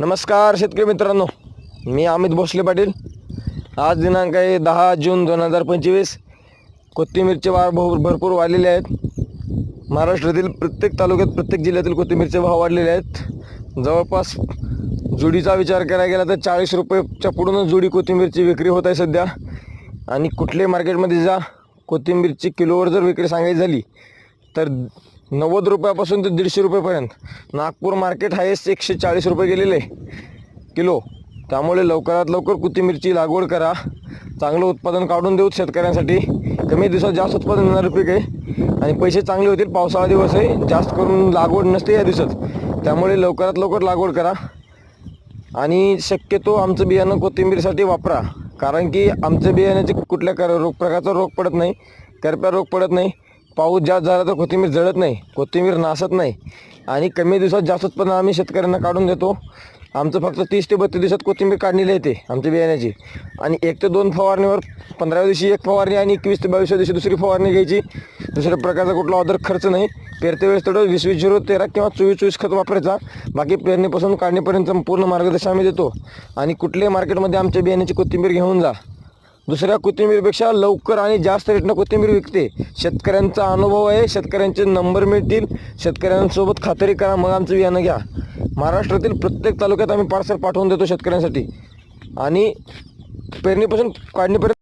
नमस्कार शेतकरी मित्रांनो मी अमित भोसले पाटील. आज दिनांक आहे दहा जून दोन हजार पंचवीस. कोथिंबीरचे भाव भर भरपूर वाढलेले आहेत. महाराष्ट्रातील प्रत्येक तालुक्यात प्रत्येक जिल्ह्यातील कोथिंबीरचे भाव वाढलेले आहेत. जवळपास जुडीचा विचार करायला गेला तर चाळीस रुपयाच्या पुढूनच जुडी कोथिंबीरची विक्री होत आहे सध्या. आणि कुठल्याही मार्केटमध्ये जा कोथिंबीरची किलोवर जर विक्री सांगायची झाली तर नव्वद रुपयापासून ते दीडशे रुपयेपर्यंत. नागपूर मार्केट हायेस्ट एकशे चाळीस रुपये गेलेले आहे किलो. त्यामुळे लवकरात लवकर कोथिंबीरची लागवड करा. चांगलं उत्पादन काढून देऊ शेतकऱ्यांसाठी. कमी दिवसात जास्त उत्पादन येणारं पीक आहे. आणि पैसे चांगले होतील पावसाळा दिवस आहे. जास्त करून लागवड नसते या दिवसात. त्यामुळे लवकरात लवकर लागवड करा. आणि शक्यतो आमचं बियाणं कोथिंबीरसाठी वापरा. कारण की आमच्या बियाण्याचे कुठल्या कर रोग प्रकारचा रोग पडत नाही. करप्या रोग पडत नाही. पाऊस जास्त झाला तर कोथिंबीर जळत नाही कोथिंबीर नासत नाही. आणि कमी दिवसात जास्त उत्पन्न आम्ही शेतकऱ्यांना काढून देतो. आमचं फक्त तीस ते बत्तीस दिवसात कोथिंबीर काढलेली येते आमच्या बियाण्याची. आणि एक ते दोन फवारणीवर पंधराव्या दिवशी एक फवारणी आणि एकवीस ते बावीसव्या दिवशी दुसरी फवारणी घ्यायची. दुसऱ्या प्रकारचा कुठला ऑदर खर्च नाही. पेरते वेळेस तेवढं वीस वीस झिरो तेरा किंवा चोवीस चोवीस खत वापरायचा. बाकी पेरणीपासून काढणीपर्यंत पूर्ण मार्गदर्शन आम्ही देतो. आणि कुठल्याही मार्केटमध्ये आमच्या बियाण्याची कोथिंबीर घेऊन जा. दुसऱ्या कोथिंबीरपेक्षा लवकर आणि जास्त रेटनं कोथिंबीर विकते. शेतकऱ्यांचा अनुभव आहे शेतकऱ्यांचे नंबर मिळतील. शेतकऱ्यांसोबत खात्री करा मग आमचं बियाणं घ्या. महाराष्ट्रातील प्रत्येक तालुक्यात आम्ही पार्सल पाठवून देतो शेतकऱ्यांसाठी. आणि पेरणीपासून काढणीपर्यंत